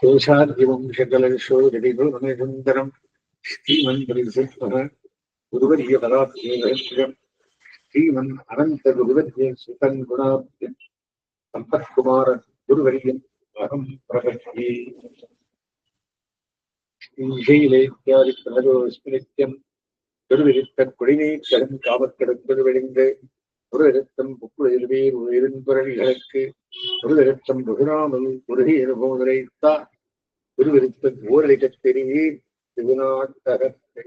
கோஷாதிவம்சகலர்ஷோ ஜடிபுவனசுந்தரம் ஸ்ரீமன் பரிசுத்தம குருவரிய பராத்மேகம் ஸ்ரீமன் அனந்த குருவரிய சுதன் குணாப்தியம் சம்பத்குமார குருவரியம் அகம் பிரபத்தி ஸ்ரீசைலேத்யாதி குடிநீர் கடும் காமக்கிடப்பது வெளிந்து ஒரு இருத்தம் புக்குயிர்வீர் உயிரின்புரணிகளுக்கு ஒரு இருத்தம் புகுராமல் உருகி அனுபவங்களைத்தா திருவிருத்த ஓரடிக்கத் தெரிவீர் திருநாட்டகத்தை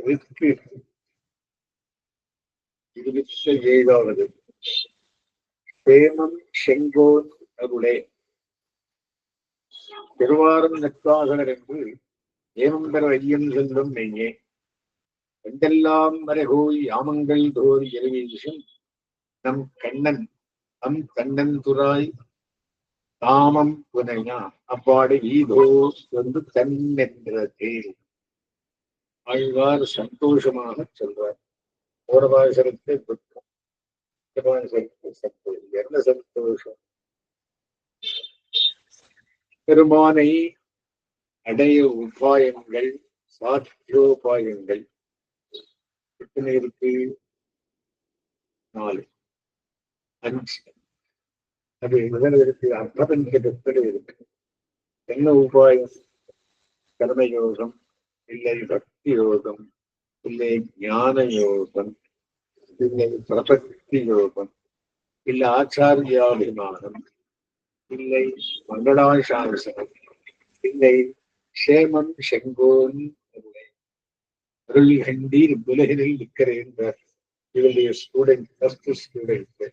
இதுக்கு ஏழாவது. சேமம் செங்கோன் அருளே. திருவாரம் நட்பாகனர் என்று ஏமம்பர ஐயம் செல்லும் மெய்யே. கண்டெல்லாம் மரகோய் யாமங்கள் தோறி எருவீசும் நம் கண்ணன் நம் கண்ணன் துராய் தாமம் புனையா அப்பாடு ஈதோ வந்து தன் என்றதே ஆழ்வார் சந்தோஷமாக சொல்றார். ஓரபாசரத்தை துக்கம். சந்தோஷம். என்ன சந்தோஷம்? பெருமானை அடைய உபாயங்கள் சாத்தியோபாயங்கள். எத்தனை இருக்கு நாலு. அஞ்சு. அது முதல்ல இருக்கு அர்த்தபஞ்சகத்தில் இருக்கு. என்ன உபாயம்? கர்ம யோகம் இல்லை பக்தி யோகம் இல்லை ஞான யோகம் இல்லை பிரபத்தி யோகம் இல்லை ஆச்சாரியாபிமானம் இல்லை மங்களாசாசனம் இல்லை சேமம் செங்கோன் அருள் கண்டீர் உலகினில் நிற்கிறேன் இவருடைய ஸ்டூடெண்ட் ஃபர்ஸ்ட் ஸ்டூடெண்ட்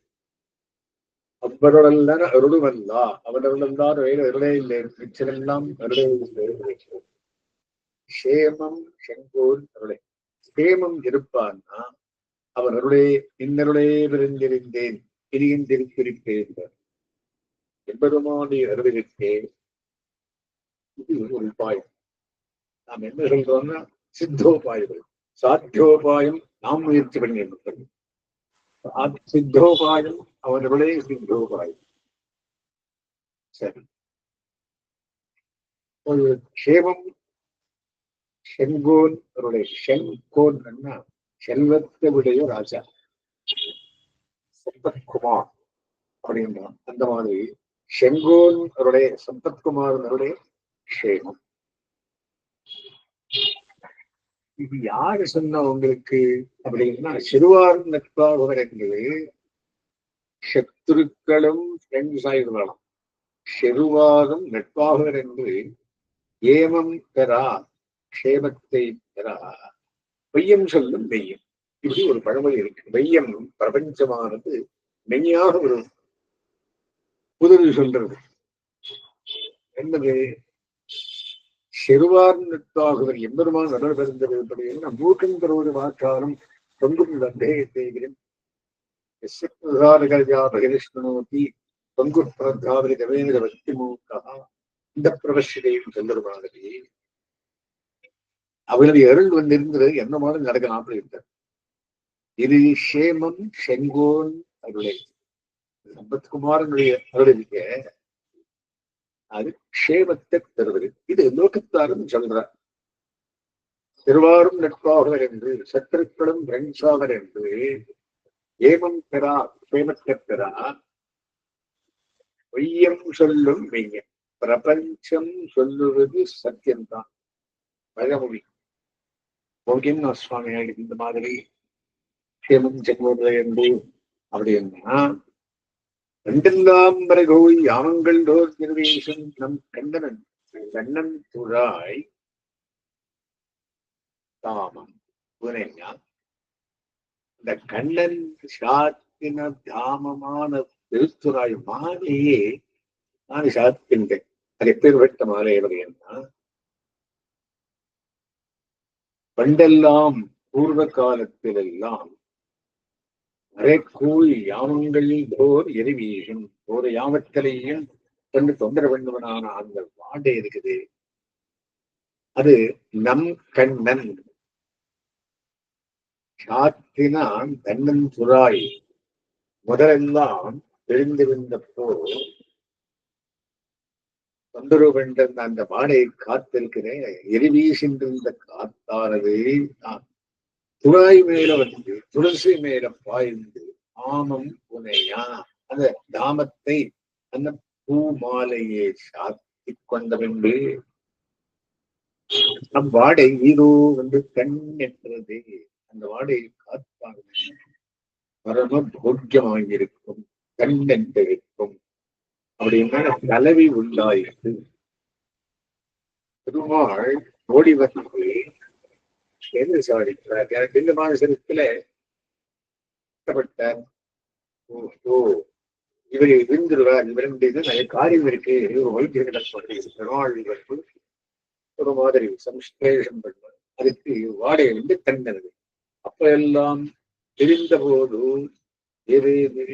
அவரோடெல்லாம் அருளுமல்லா அவரோடெல்லாம் வேறு அருளே இல்லை. மிச்சமெல்லாம் அருளே இல்லை. சேமம் செங்கோன் அருளை. சேமம் இருப்பான்னா அவன் அருளே இன்னருளே விருந்திருந்தேன். இனியும் திருப்பிருப்பேன் எம்பெருமானி அருளிருக்கே இது ஒரு உபாயம் நாம் என்ன சொல்றோம்னா சித்தோபாயங்கள். சாத்தியோபாயம் நாம் முயற்சி பண்ணி இருக்கிறது சித்தோபாயம் அவர்களே சித்தோபாயம். சரி. ஒரு க்ஷேமம் செங்கோன் அவருடைய செங்கோன் செல்வத்தை உடைய ராஜா. சம்பத்குமார் அப்படின்றான் அந்த மாதிரி செங்கோன் அவருடைய சம்பத்குமார் அவருடைய க்ஷேமம். இது யாரு சொன்ன உங்களுக்கு? அப்படின்னா சிறுவார் நட்பாகவர் என்பது சத்துருக்களும் ஃப்ரெண்ட்ஸ் ஆயிடுவாளாம். செருவாரும் நட்பாகவர் என்று ஏமம் பெறா க்ஷேமத்தை பெறா. மெய்யம் சொல்லும் மெய்யம். இப்படி ஒரு பழமொழி இருக்கு. மெய்யம் பிரபஞ்சமானது மெய்யாக ஒரு புதுது சொல்றது. என்னது? செருவார்ந்தாகுவர் எம்பெருமான் நடர் பிறந்தது அப்படின்னா மூக்கம் தருவது வாக்காரம் தொங்கும் தந்தேகிறேன் செய்கிறேன் தொங்கு பிரதாவரி தவேந்திர பக்தி மூக்கா இந்த பிரவசிதையும் செல்லுமானது அவருடைய அருள் வந்திருந்தது என்ன மாதிரி நடக்கலாம் அப்படி இருந்தார் இது ஷேமம் செங்கோன் அருளை. சம்பத்குமாரனுடைய இருக்க அது க்ஷேமத்தை தருவது இது லோகத்தாரும் சொல்றார் திருவாரும் நட்பாகவர் என்று சத்துருக்களும் பிரங்சாவர் என்று ஏமம் பெறா க்ஷேமத்தை பெறா பொய்யம் சொல்லும் மெய்யம் பிரபஞ்சம் சொல்லுவது சத்தியம்தான். பழமொழி. மோகியம் சுவாமிகள் இந்த மாதிரி க்ஷேமம் செங்கோடு என்று அப்படின்னா ரெண்டெல்லாம் வரகோய் யாமங்கள் தோர் நிர்வேசம் நம் கண்ணனன் கண்ணன் துழாய் தாமம். புனையா இந்த கண்ணன் சாத்தின தாமமான திருத்துறாய் மாலையே நான் சாத்தின்றேன். அது எப்பேற்பட்ட மாலை அப்படின்னா பண்டெல்லாம் பூர்வ காலத்திலெல்லாம் அரைக்கூழ் யாமங்களில் தோர் எரிவீசும் ஒரு யாமத்திலையும் கொண்டு தொந்தர பண்ணுவனான அந்த வாடை இருக்குது அது நம் கண்ணன். சாத்தினான் தன்னன் துராய் முதலெல்லாம் எழுந்திருந்தப்போ தொந்தரவு கண்ட அந்த வாடையை காத்திருக்கிறேன். எரிவீசின்றிருந்த காத்தானது துறாய் மேல வந்து துளசி மேல பாய்ந்து ஆமம் புனையா அந்த தாமத்தை அந்த பூ மாலையை சாத்தி கொண்ட பின்பு நம் வாடை இதோ வந்து கண் என்றதே அந்த வாடையை காத்தாக பரம போக்கியமாயிருக்கும் கண் என்றிருக்கும் அப்படின்னா கலவி உண்டாயிருக்கு பெருமாள் ஓடி வந்து எது சாதிக்கிறார் எனக்கு இந்த மாதத்துல கஷ்டப்பட்டார் ஓ இவர் இருந்துருவார் இவருடைய நிறைய காரியம் இருக்கு இவர் வைத்தியர்கள் சொல்லி பெருமாள் வந்து ஒரு மாதிரி சம்ஸ்லேஷம் பண்ணுவார் அதுக்கு வாடகை வந்து தந்தது அப்ப எல்லாம் தெரிந்த போது ஏதேது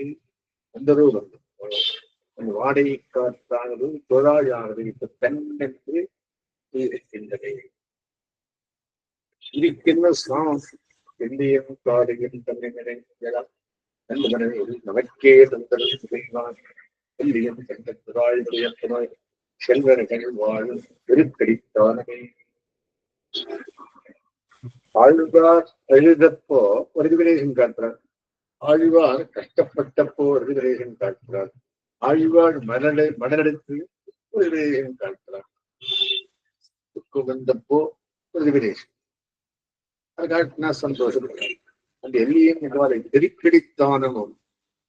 வந்ததோ வந்து வாடகை காத்தானதும் தொழாயானது இப்ப தன் என்று இருக்கின்றது இருக்கின்ற சாம் எந்தியம் காடையும் தன்னை நிறைந்ததா நமக்கே தந்தரும் செய்வான். எல்லியம் தந்த செல்வர்கள் வாழும் திருக்கடித்தானே. ஆழ்வார் எழுதப்போ ஒரு ரிவிலேஷன் காட்டுறார். ஆழ்வார் கஷ்டப்பட்டப்போ ஒரு ரிவிலேஷன் காட்டுறார். ஆழ்வார் மனடை மனநடத்து ஒரு ரிவிலேஷன் காட்டுறார். துக்கம் வந்தப்போ ஒரு காட்டினா சந்தோஷப்படுறார் அந்த எல்லையும் என்றால் பெருக்கடித்தானமும்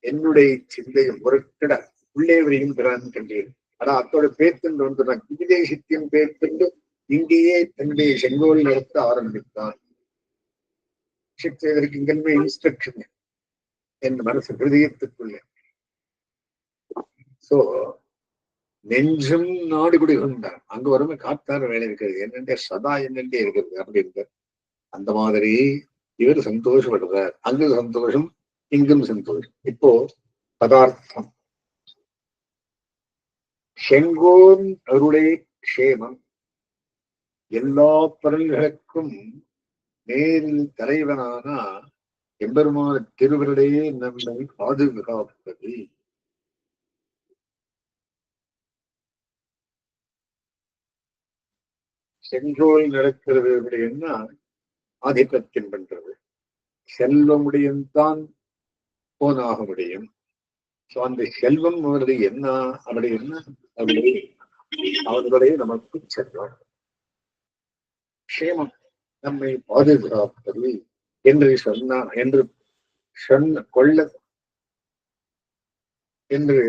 என்னுடைய சிந்தையும் முரட்டட உள்ளே வருகின்றான் கண்டேன். ஆனா அத்தோட பேர்த்துண்டு வந்து நான் விதேசத்தின் பேர்த்துண்டு இங்கேயே தன்னுடைய செங்கோல் நடத்த ஆரம்பித்தான். செய்வதற்கு இங்கே இன்ஸ்ட்ரக்ஷன் என் மனசு ஹிருதயத்துக்குள்ள. சோ நெஞ்சும் நாடு குடி கொண்டார் அங்க வருமே காத்தார வேலை இருக்கிறது. என்னென்ன சதா என்னென்ன இருக்கிறது அப்படின்றது அந்த மாதிரி இவர் சந்தோஷப்படுறார். அங்கு சந்தோஷம் இங்கும் சந்தோஷம். இப்போ பதார்த்தம். செங்கோன் அருளே க்ஷேமம். எல்லா பலன்களுக்கும் நேரில் தலைவனானா எம்பெருமான திருவருடையே நம்மை பாதுகாப்பது. செங்கோல் நடக்கிறது அப்படின்னா ஆதிபத்தியம் பண்றது செல்வ முடியும் தான் போனாக முடியும். சோ அந்த செல்வம் அவரது என்ன? அவருடைய என்ன? அப்படி அவர்களுடைய நமக்கு செல்வம். க்ஷேமம் நம்மை பாதுகாப்பது என்று சொன்னார் என்று சொன்ன கொள்ள என்று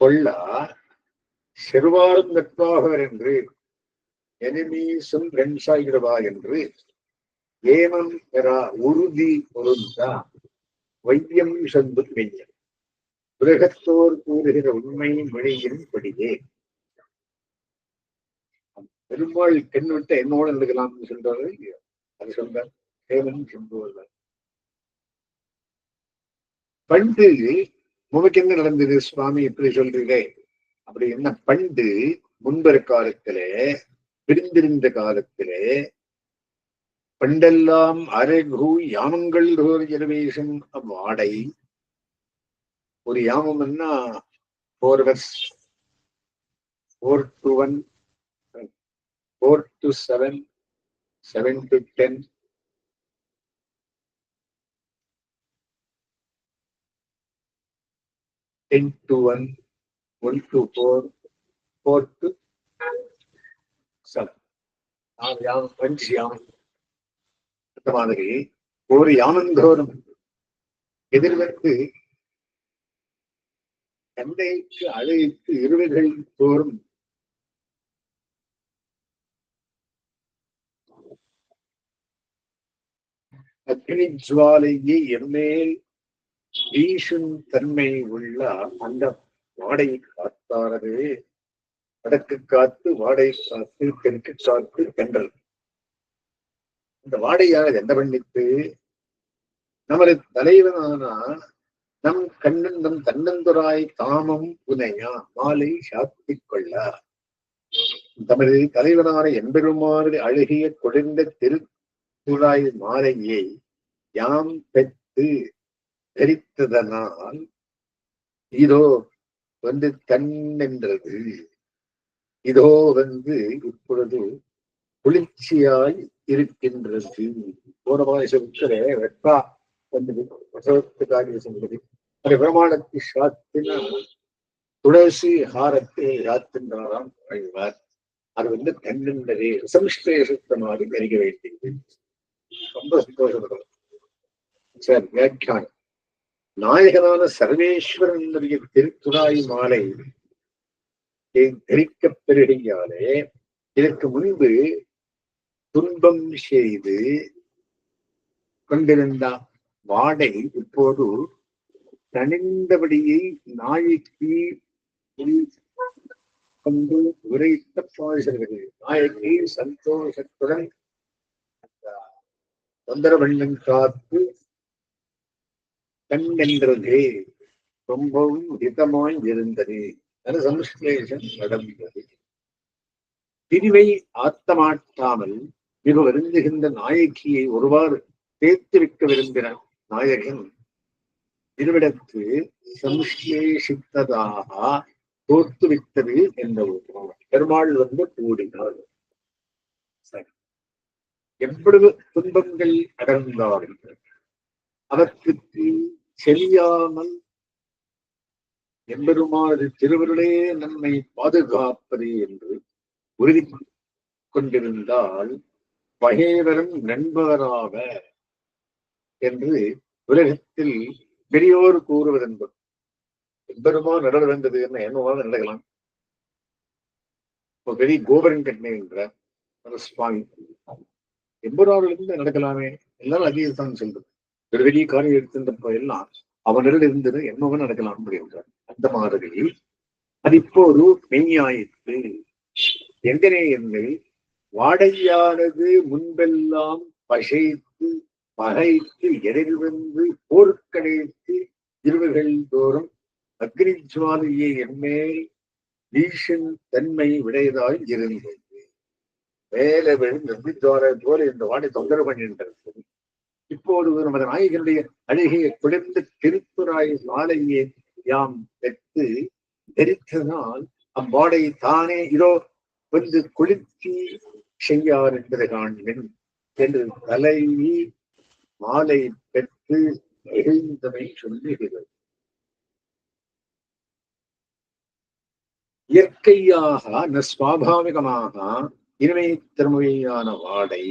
கொள்ள செருவாரும் நட்பாகவர் என்று எனிமீசும் ஆகிடுவா என்று ஏமம் பெறா உறுதி பொருந்தா வையம் சந்து மெய்யம் உலகத்தோர் கூறுகிற உண்மை மொழியின் படியே. பெருமாள் பெண் என்னோட என்னோடு இருக்கலாம் சொல்றாரு அது சொல்றார் தேவன் சொல்லுவார். பண்டு உனக்கு என்ன நடந்தது சுவாமி இப்படி சொல்றீங்க அப்படி என்ன பண்டு முன்பரு காலத்திலே பிரிந்திருந்த காலத்திலே பண்டெல்லாம் அரைகு யாமங்கள் ஜனவேஷம் வாடை. ஒரு யாமம்னா four hours four to one four to seven seven to ten ten to one one to four four to seven நாலு யாமம் அஞ்சு யாமம். மாதிரி ஒரு யானந்தோறும் எதிர்வந்து தந்தைக்கு அழைத்து இருவர்கள் தோறும் அக்னி ஜுவாலையை எம்மேல் வீசும் தன்மை உள்ள அந்த வாடை காத்தாரது வடக்கு காத்து வாடை காத்து தெற்கு காத்து தென்றல் இந்த வாடையானது என்ன பண்ணித்து நமது தலைவனானா நம் கண்ணன் நம் தன்னந்துராய் தாமம் புனையா மாலை சாத்திக் கொள்ள தமது தலைவனான எம்பெருமாறு அழகிய குளிர்ந்த திருத்துழாய் மாலையை யாம் பெற்று தரித்ததனால் இதோ வந்து தன் என்றது இதோ வந்து இப்பொழுது குளிர்ச்சியாய் இருக்கின்றது. பூர்வமாய் சொல்கிற வெப்பா வந்தது. பிரசவத்துக்காக சொன்னது அது பிரமாணத்தை சாத்தின துளசி ஹாரத்தை யாத்தின்றாராம் அழிவார். அது வந்து தன்னென்றதே. சம்ஸ்லேஷத்தமாக கருக வேண்டியது. ரொம்ப சந்தோஷப்படுறோம் சார் வியாக்கியானம். நாயகனான சர்வேஸ்வரனுடைய திருத்துணாய் மாலை தரிக்கப் பெருகையாலே இதற்கு முன்பு துன்பம் செய்து கொண்டிருந்த வாடை இப்போது தனிந்தபடியை நாய்க்கு கொண்டு உரைத்த பாய்கிறது நாயகி சந்தோஷத்துடன் தொந்தரவண்ணன் காத்து கண் என்றது ரொம்பவும் ஹிதமாய் இருந்தது அது நடந்தது. பிரிவை ஆத்தமாட்டாமல் மிக வருந்துகின்ற நாயகியை ஒருவாறு தேர்த்து விரும்பின நாயகன் இருவிடத்து சம்சேஷித்ததாக தோற்றுவித்தது என்ற பெருமாள் வந்து கூடினார் சரி. எவ்வளவு துன்பங்கள் அடர்ந்தார்கள் அவற்றுக்கு செழியாமல் எம்பெருமாறு திருவருளே நம்மை பாதுகாப்பது என்று உறுதி கொண்டிருந்தால் பகைவரும் நண்பராக என்று உலகத்தில் பெரியோர் கூறுவதென்பது. எம்பெருமா நடர வேண்டது என்ன என்னவாக நடக்கலாம். இப்போ பெரிய கோபுரம் கட்டினேன்ற சுவாமி. எம்பெருமாவிலிருந்து நடக்கலாமே. எல்லாரும் அதிகத்தான் சொல்றது. ஒரு பெரிய காரியம் எடுத்திருந்தப்ப எல்லாம் அவனிடம் இருந்தது என்னவோ நடக்கலாம் அப்படின்றார் அந்த மாதிரி அது இப்போது மெய்யாயிற்று. எங்கனே என்னை வாடையானது முன்பெல்லாம் பசைத்து பகைத்து எதிர் வந்து போர்க்கடைத்து இருவர்கள் தோறும் அக்னி ஜுவாலியை என்மேல் வீஷன் தன்மை விடையதாய் இருந்தது. மேல விழுந்து அக்னிஜுவாலை போல இந்த வாடை தொந்தரவு பண்ணின்றது இப்போது நமது நாயகனுடைய அழகிய குளிர்ந்த திருப்புராய் மாலையை யாம் பெற்று தரித்ததால் அவ்வாடை தானே இதோ வந்து குளிர்ச்சி செய்யார் என்பதை காண்பேன். என்று தலைவி மாலை பெற்று எழுந்தமை சொல்லுகிறது. இயற்கையாக நஸ்வாபாவிகமாக இனிமை திறமையான வாடை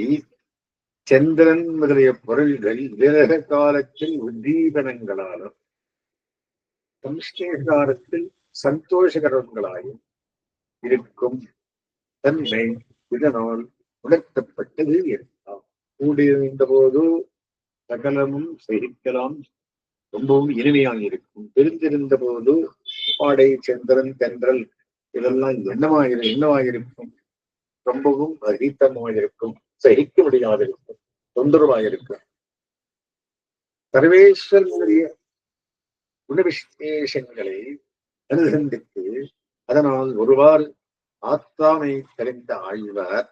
சந்திரன் முதலிய பொருள்கள் விரக காலத்தில் உத்தீபனங்களாலும் சம்ஸ்கேகாரத்தில் சந்தோஷகரங்களாயும் இருக்கும். தன்மை இதனால் உணர்த்தப்பட்டது என்றாம் கூடியிருந்த போது சகலமும் சகிக்கலாம். ரொம்பவும் இனிமையாக இருக்கும். தெரிந்திருந்த போது பாடை சந்திரன் தென்றல் இதெல்லாம் என்னமாக என்னவாயிருக்கும்? ரொம்பவும் அதீத்தமாக இருக்கும் சகிக்க முடியாதிருக்கும். தொந்தரவாக இருக்கும் சர்வேஸ்வரனுடைய குணவிசேஷங்களை அனுசந்தித்து அதனால் ஒருவாறு ஆத்தாமை தெரிந்த ஆழ்வார்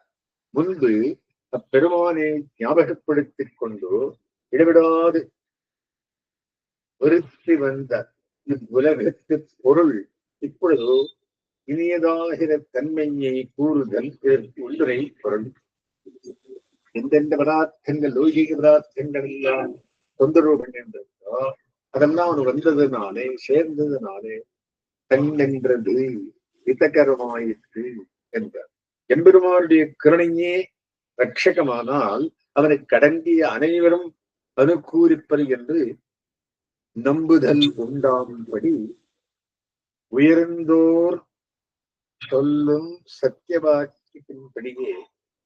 முன்பு அப்பெருமானை ஞாபகப்படுத்திக் கொண்டு இடைவிடாது வருத்தி வந்த இவ்வுலகத்து பொருள் இப்பொழுது இனியதாகிற தன்மையை கூறுதல் இதற்கு உள்ளுரை பொருள். எந்தெந்த பதார்த்தங்கள் லௌகிக பதார்த்தங்கள் எல்லாம் தொந்தரவு பண்ணின்றதோ அதெல்லாம் அவன் வந்ததுனாலே சேர்ந்ததுனாலே தன்னென்றது. இதகரமாயிற்று என்றார் எம்பெருமானுடைய கருணையே ரட்சகமானால் அவனை கடங்கிய அனைவரும் அனுகூரிப்பது என்று நம்புதல் உண்டாம்படி உயர்ந்தோர் சொல்லும் சத்தியவாக்கியத்தின்படியே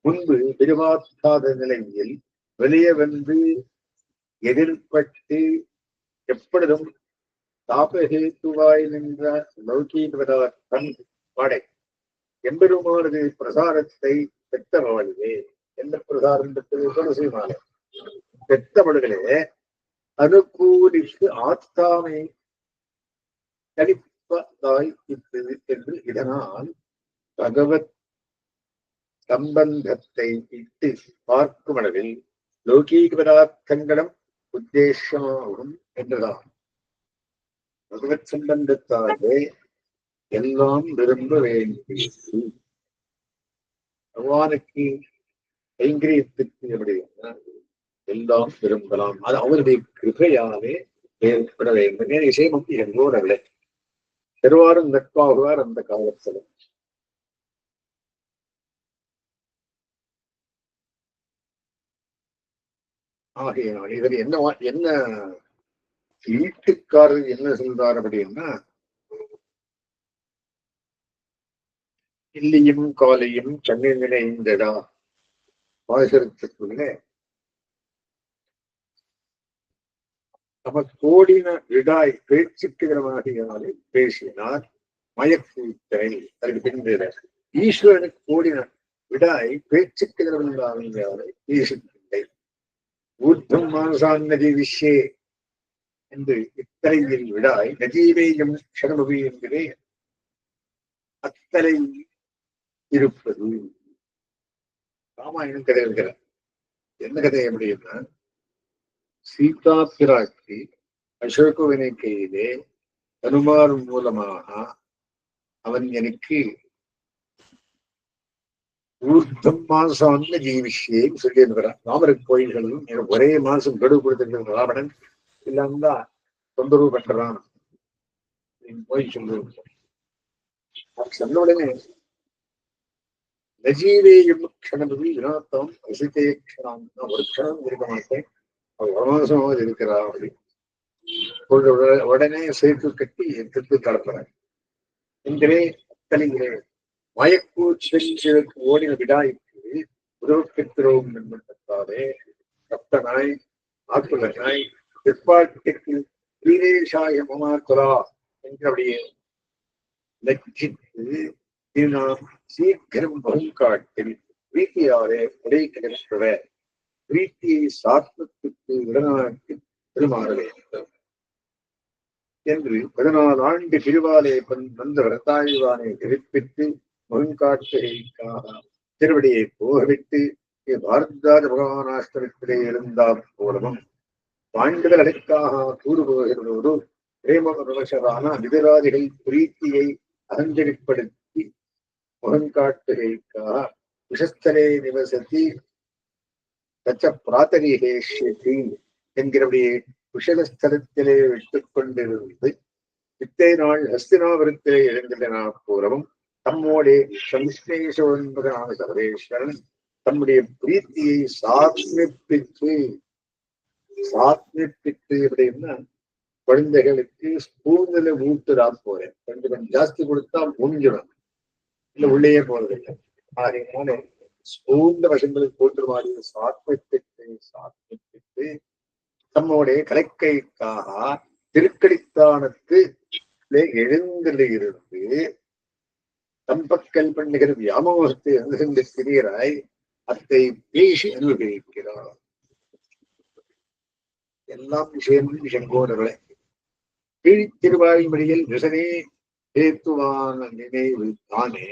முன்பு விரிவாக்காத நிலையில் வெளியே வந்து எதிர்பட்டு எப்பொழுதும் தாபஹேத்துவாய் நின்ற லௌகீகவதார்த்தம் படை. எம்பெருமானது பிரசாரத்தை பெற்றவர்களே எந்த பிரசாரம் பெற்றது துளசி மாலை பெற்றவர்களே அனுகூலித்து ஆத்தாமை கணிப்பதாய் இட்டது என்று இதனால் பகவத் சம்பந்தத்தை இட்டு பார்க்கும் அளவில் லௌகீக உத்தேசமாகும் என்றுதான். பகவத்சம்பந்தத்தாலே எல்லாம் விரும்ப வேண்டி பகவானுக்கு கைங்கரியத்துக்கு எப்படின்னா எல்லாம் விரும்பலாம். அது அவருடைய கிருபையாலே ஏற்பட வேண்டும். ஏன் இசைமம் எங்கோடவில்லை பெருவாரும் நட்பாகுவார் அந்த காலத்துல ஆகையினால் இதில் என்ன என்ன வீட்டுக்காரர் என்ன சொல்றார் அப்படின்னா இல்லையும் காலையும் சென்னை இந்தடா பாசுரத்துக்குள்ளே நம கோடின விடாய் பேச்சுக்கிறமாகியாலே பேசினார் மயக்கூத்தனை அதற்கு பின்புற ஈஸ்வரனுக்கு கோடின விடாய் பேச்சுக்கிறவர்களாகியாலே பேசுகின்றை ஊர்தம் மானசான்னதி விஷே என்று இத்தலையில் விடாய் நஜீவேயம் க்ஷணமுகி என்கிறே அத்தலை இருப்பது. ராமாயணம் கதை இருக்கிறார் என்ன கதை அப்படின்னா சீதா பிராட்டி அசோகவினை கையிலே தனுமார் மூலமாக அவன் எனக்கு ஊர்த்தம் மாசம் ஜீவிஷேன்னு சொல்லி இருக்கிறான். ராமருக்கு கோயில்களும் எனக்கு ஒரே மாசம் கெடு கொடுத்திருக்கிற ராவணன். இல்லாம தொந்தரவு பண்றான் போய் சொல்லுவோம். சொன்ன உடனே நஜீவேயும் க்ஷணபதி வினாத்தம் அசித்தே க்ஷணம் ஒரு க்ஷணம் இருக்க மாட்டேன். அவர் வனவாசமாக இருக்கிறா அப்படின்னு. உடனே சேர்த்து கட்டி திருப்பி கடப்புறேன் என்கிறே தலைகிறே மயக்கூச்சிற்கு ஓடின விடாய்க்கு உதவுக்கு உதவுக்கின்றோம் என்பதற்காகவே கப்தனாய் ஆக்குலனாய் பிற்பாட்டுக்கு வீரேஷாய மமாக்குலா என்றபடியே லட்சித்து இது நாம் சீக்கிரம் பகுங்காட்டில் பிரீத்தியாரே உடை கிடைப்பவ பிரீத்தியை சாத்திரத்துக்கு உடனாக்கி பெருமாற வேண்டும். என்று பதினாலு ஆண்டு திருவாலே வந்த வரதாழ்வானை தெரிப்பித்து முகங்காட்டுகைக்காக திருவடியை போகவிட்டு பாரதாஜ பகவானாஷ்டமத்திலே இருந்தால் போலவும் பாண்டுகள் அடைக்காக கூறுபவர்களோடு பிரேம பிரேமபரவசரான விதராதிகள் பிரீத்தியை அகஞ்சரிப்படுத்தி முகங்காட்டுகைக்காக விஷஸ்தலே நிவசதி தச்ச பிராத்தரிகேஷ்யதி என்கிறபடியே குஷலஸ்தலத்திலே விட்டுக் கொண்டிருந்து பித்தை நாள் ஹஸ்தினாபுரத்திலே எழுந்துள்ளனா கூறவும் தம்மோடே சம்ஸ்லேஷோன்மகனான சர்வேஸ்வரன் தம்முடைய பிரீத்தியை சாத்மிப்பித்து சாத்மிப்பித்து எப்படின்னா குழந்தைகளுக்கு ஸ்பூன்ல ஊட்டுறா போறேன் கொஞ்சம் கொஞ்சம் ஜாஸ்தி கொடுத்தா முடிஞ்சிடும் இல்ல உள்ளேயே போறதில்லை. அதனால ஸ்பூன்ல வசங்களுக்கு போட்டு மாதிரி சாத்மிப்பித்து தம்முடைய கலைக்கைக்காக திருக்கடித்தானத்து எழுந்தில் இருந்து தம்பக்கல் பண்ணுகிற வியாமோகத்தை அங்கிருந்து சிறியராய் அத்தை பேசி அனுபவிக்கிறார். எல்லாம் விஷயமும் செங்கோடர்களே கீழ்த்திருவாய்மொழியில் விசனே ஏத்துவான நினைவு தானே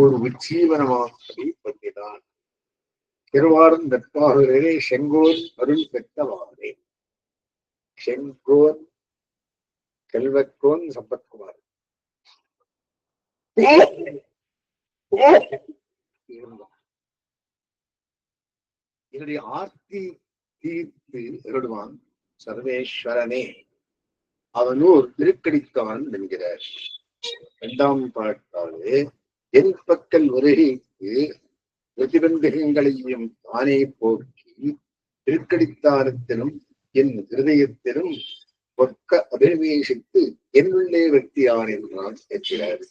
ஒரு உச்சீவனமாக்கி பண்ணினான். திருவாரும் நட்பாகவே செங்கோன் அருள் பெற்றவாறே. செங்கோன் செல்வக்கோன் சம்பத்குமார். என்னுடைய ஆர்த்தி தீர்த்து அருடுவான் சர்வேஸ்வரனே. அவனூர் திருக்கடித்தான் என்கிறார். இரண்டாம் பாட்டாலே என் பக்கல் வருகைக்கு பிரதிபந்தகங்களையும் தானே போக்கி திருக்கடித்தானத்திலும் என் இருதயத்திலும் ஒக்க அபினிவேசித்து என்னுள்ளே வெற்றியான் என்றான் என்கிறார்.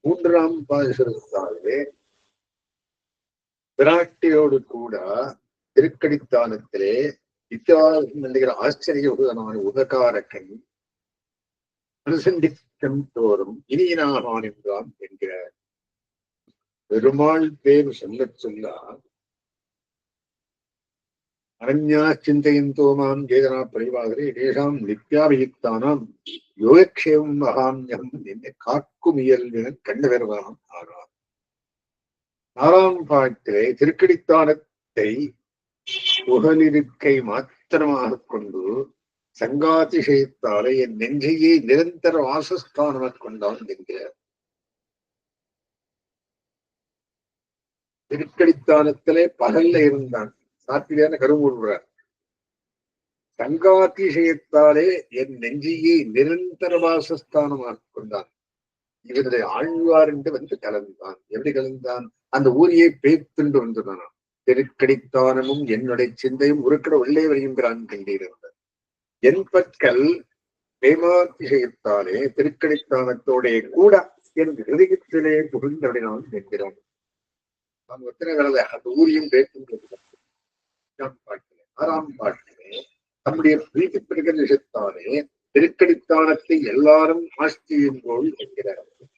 மூன்றாம் பாசுரத்தாலே விராட்டியோடு கூட திருக்கடித்தானத்திலே வித்தியாசம் ஆச்சரிய ஆச்சரியபூதனான உதகாரக்கன் அனுசந்திக்கம் தோறும் இனியனாகான் என்றான் என்கிறார். பெருமாள் பேர் சொல்ல சொல்ல அரண்யா சிந்தையந்தோ மாம் ஜேதனா பரிவாகரே தேசாம் நித்யாபியுக்தானாம் யோகக்ஷேமம் மகாமியம் என்னை காக்கும் இயல்பின கண்டு பெறுவான் ஆனார் ஆறாம் பாட்டிலே திருக்கடித்தானத்தை புகலிருக்கை மாத்திரமாக கொண்டு சங்காதிசயத்தாலே என் நெஞ்சையே நிரந்தர வாசஸ்தானமாக கொண்டான் என்கிறார். திருக்கடித்தானத்திலே பகல்ல இருந்தான். சாத்திரியான கருமூடுறார் சங்காதிசயத்தாலே என் நெஞ்சியை நிரந்தர வாசஸ்தானமாக கொண்டான். இவருடைய ஆழ்வார் என்று வந்து கலந்தான். எப்படி கலந்தான்? அந்த ஊரியை பேத்துண்டு வந்துதான் திருக்கடித்தானமும் என்னுடைய சிந்தையும் உருக்கட உள்ளே வருகின்றான் கண்டிருந்தார் என் பற்கள் பிரேமாதிசயத்தாலே திருக்கடித்தானத்தோடைய கூட என் ஹிருதயத்திலே புகுந்தவினான் என்கிறான் நான் ஒத்தனை வேலை அந்த ஊரியும் பேசும் பாட்டிலே ஆறாம் பாட்டிலே நம்முடைய பிரீத்தி பிரகதிசத்தாலே திருக்கடித்தானத்தை எல்லாரும் ஆஸ்தியும் போல் என்கிறார்கள்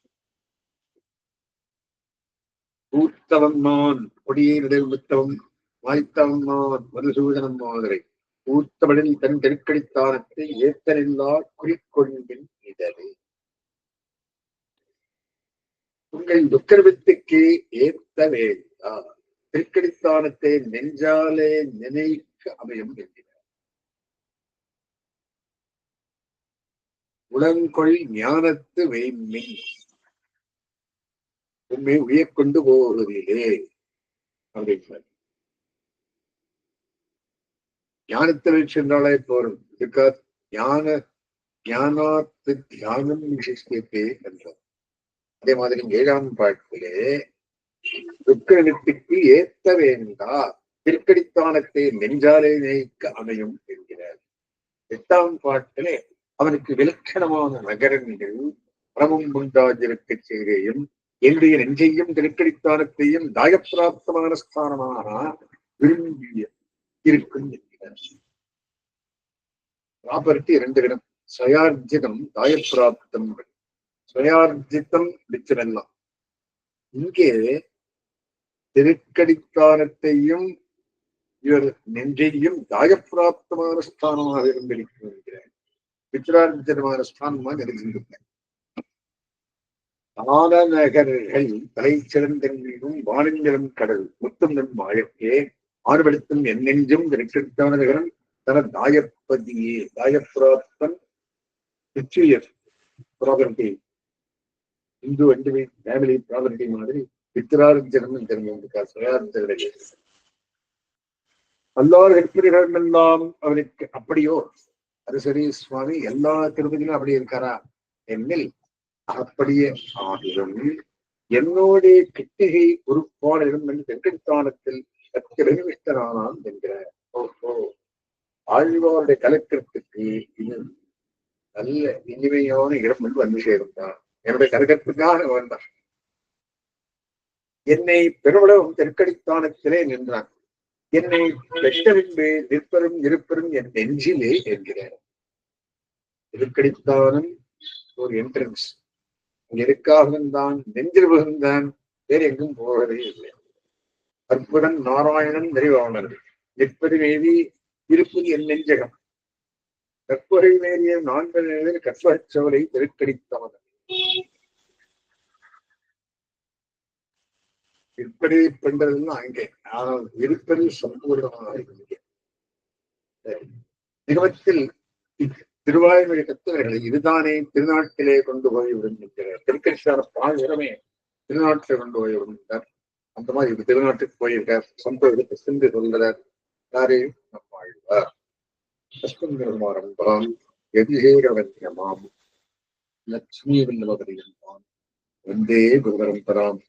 பூத்தவன் ஊத்தவன்மான் கொடியை வாய்த்தவன் வாய்த்தவன்மான் மதுசூதனம் மாதிரி. ஊத்தவனில் தன் தெருக்கடித்தானத்தை ஏத்தனில்லா குறிக்கொள்பின் இதழே உங்கள் துக்கரவித்துக்கு ஏத்த வேண்டா திருக்கடித்தானத்தை நெஞ்சாலே நினைக்க அமையும் என்கிறார். உளங்கொள் ஞானத்து வெய்மை உண்மை உயர்கொண்டு போவதிலே. அப்படின்றார் ஞானத்தில் சென்றாலே போறோம் இதுக்கா ஞான ஞானாத்து தியானம் விசிஷ்டத்தே என்றார். அதே மாதிரி ஏழாம் பாட்டிலே துக்கநித்திக்கு ஏத்த வேண்டா திருக்கடித்தானத்தை நெஞ்சாலே நினைக்க அமையும் என்கிறார். எட்டாம் பாட்டிலே அவனுக்கு விலட்சணமான நகரங்கள் பரமம் உண்டாதிருக்க செய்தேயும் என்னுடைய நெஞ்சையும் திருக்கடித்தானத்தையும் தாயப்பிராப்தமான ஸ்தானமாக விரும்பிய இருக்கும் என்கிறார். ப்ராப்பர்ட்டி இரண்டு விதம். சுயார்ஜிதம் தாயப்பிராப்தம். சுயார்ஜிதம் விச்சமெல்லாம் இங்கே திருக்கடித்தானத்தையும் இவர் நெஞ்சையும் தாயப்பிராப்தமான ஸ்தானமாக இருந்திருக்கிறார் என்கிறார் ஸ்தானமாக இருந்திருக்கிறார் ஆனநகர்கள் தலை சிறந்தெங்கும் வானஞ்சலம் கடல் முத்தம் நம் வாழக்கே ஆறுபடுத்தும் என்னெஞ்சும் திருக்கடித்தான தன தாயப்பதியே. தாயப்பிராப்தன் ப்ராபர்ட்டி இந்து வண்டி ஃபேமிலி ப்ராபர்ட்டி மாதிரி பித்ரார்ஜனம் தெரிஞ்சிருக்கார் சுயார்ஜகரை அல்லார் ஹெல்பிரிகள் எல்லாம் அவனுக்கு அப்படியோ. அது சரி சுவாமி எல்லா திருப்பதியிலும் அப்படி இருக்காரா? என்னில் அப்படியே ஆகிலும் என்னோடைய கிட்டிகை உறுப்பாளரும் என்று தெற்கடித்தானத்தில் பிரவிஷ்டனானான் என்கிற. ஓஹோ. ஆழ்வாருடைய கலக்கிறதுக்கு இது நல்ல இனிமையான இடம் என்று வந்து சேர்ந்தான் என்னுடைய கலக்கத்துக்காக வந்தான் என்னை பெருவளவும் தெற்கடித்தானத்திலே நின்றான். என்னை பெற்றவின்பு நிற்பரும் இருப்பரும் என் நெஞ்சிலே என்கிறார். தெற்கடித்தானம் ஒரு என்ட்ரன்ஸ் இங்க இருக்காக நெஞ்சில் விழுந்தான். வேறு எங்கும் போவதே இல்லை. அற்புதன் நாராயணன் நிறைவாளர் நிற்பது மேவி இருப்பது என் நெஞ்சகம். கற்பரை மேறிய நான்கு கற்பச்சவரை திருக்கடித்தானம் விற்பனை பண்றதுன்னா அங்கே. ஆனால் இருப்பது சம்பூர்ணமாக இங்கே நிகமத்தில் திருவாய்மொழி கத்தவர்களை இதுதானே திருநாட்டிலே கொண்டு போய் விடுகின்றார். திருக்கரிசார பாழ்கிறமே திருநாட்டிலே கொண்டு போய் விடுகின்றார். அந்த மாதிரி இப்ப திருநாட்டுக்கு போயிருக்கார். சம்பவத்தை சென்று சொல்கிறார் யாரே? நம்மாழ்வார். அஸ்மந்திரமாரம்பாம் எதிரேரவன்யமாம் லட்சுமி வல்லவரையம்பாம் வந்தே குருபரம்பராம்.